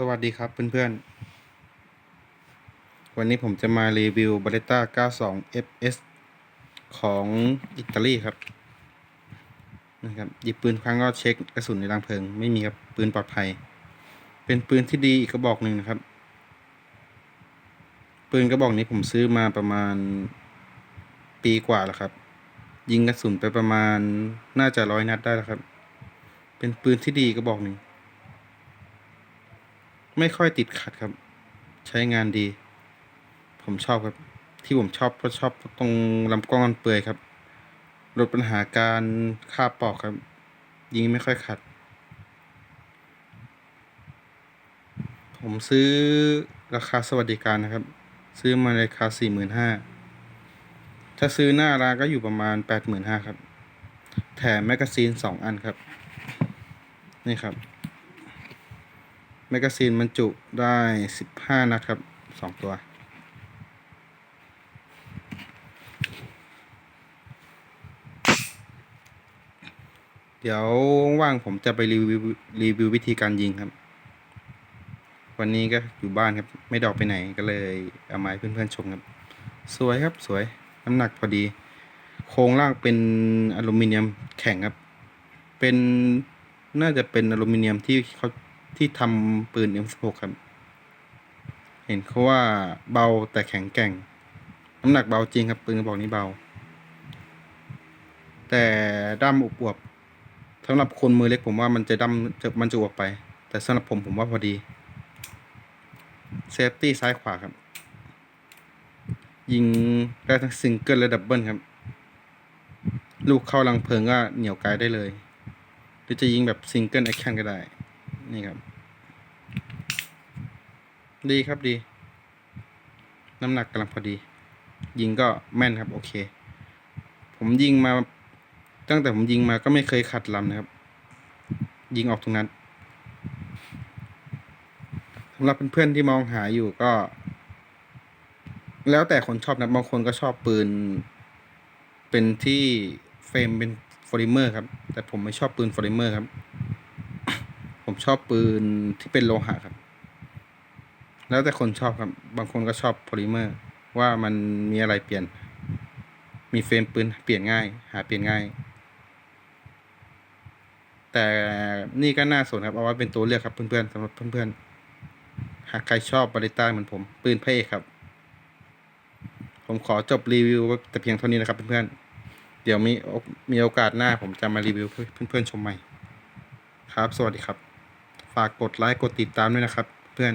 สวัสดีครับเพื่อนๆ วันนี้ผมจะมารีวิว b a r e t t a 92 FS ของอิตาลีครับนะครับหยิบปืนครั้งก็เช็คกระสุนในรังเพลิง ไม่มีครับปืนปลอดภัย เป็นปืนที่ดีอีกกระบอกหนึ่งนะครับ ปืนกระบอกนี้ผมซื้อมาประมาณปีกว่าแล้วครับ ยิงกระสุนไปประมาณน่าจะร้อยนัดได้แล้วครับ เป็นปืนที่ดีกระบอกหนึ่ง ไม่ค่อยติดขัดครับ ใช้งานดี ผมชอบครับ ที่ผมชอบเพราะชอบตรงลำกล้องมันเปื่อยครับลดปัญหาการคาบปอกครับ ยิงไม่ค่อยขัด ผมซื้อราคาสวัสดิการนะครับ ซื้อมาในราคาสี่หมื่นห้าถ้าซื้อหน้าร้านก็อยู่ประมาณแปดหมื่นห้าครับ แถมแมกกาซีนสองอันครับ นี่ครับ แมกกาซีนบรรจุได้สิบห้านัดครับสองตัว เดี๋ยวว่างผมจะไปรีวิวรีวิววิธีการยิงครับ วันนี้ก็อยู่บ้านครับ ไม่ดออกไปไหนก็เลยเอามาให้เพื่อนๆชมครับ สวยครับสวยน้ำหนักพอดี โครงล่างเป็นอลูมิเนียมแข็งครับ เป็นน่าจะเป็นอลูมิเนียมที่เขา ที่ทำปืน M16 ครับ เห็นเขาว่าเบาแต่แข็งแกร่ง น้ำหนักเบาจริงครับปืนกระบอกนี้เบา แต่ด้ามอวบๆสำหรับคนมือเล็กผมว่ามันจะด้ามจะมันจะอวบไป แต่สำหรับผมผมว่าพอดีเซฟตี้ซ้ายขวาครับ ยิงได้ทั้งซิงเกิลและดับเบิลครับ ลูกเข้ารังเพลิงก็เหนี่ยวไกลได้เลย หรือจะยิงแบบซิงเกิลแอคชั่นก็ได้ นี่ครับ ดีครับดี น้ำหนักกำลังพอดี ยิงก็แม่นครับ โอเค ผมยิงมา ตั้งแต่ผมยิงมาก็ไม่เคยขัดลำนะครับ ยิงออกตรงนั้นสำหรับเพื่อนๆที่มองหาอยู่ก็ แล้วแต่คนชอบนะบางคนก็ชอบปืน เป็นที่เฟรมเป็นฟอลิเมอร์ครับ แต่ผมไม่ชอบปืนฟอลิเมอร์ครับ ผมชอบปืนที่เป็นโลหะครับ แล้วแต่คนชอบครับ บางคนก็ชอบโพลิเมอร์ ว่ามันมีอะไรเปลี่ยน มีเฟรมปืนเปลี่ยนง่าย หาเปลี่ยนง่าย แต่นี่ก็น่าสนครับ เอาไว้เป็นตัวเลือกครับเพื่อนๆสำหรับเพื่อนๆ หากใครชอบบริต้าเหมือนผม ปืนพระเอกครับ ผมขอจบรีวิวแต่เพียงเท่านี้นะครับเพื่อนๆ เดี๋ยวมีมีโอกาสหน้าผมจะมารีวิวเพื่อนๆชมใหม่ ครับ สวัสดีครับ ฝากกดไลค์กดติดตามด้วยนะครับ เพื่อน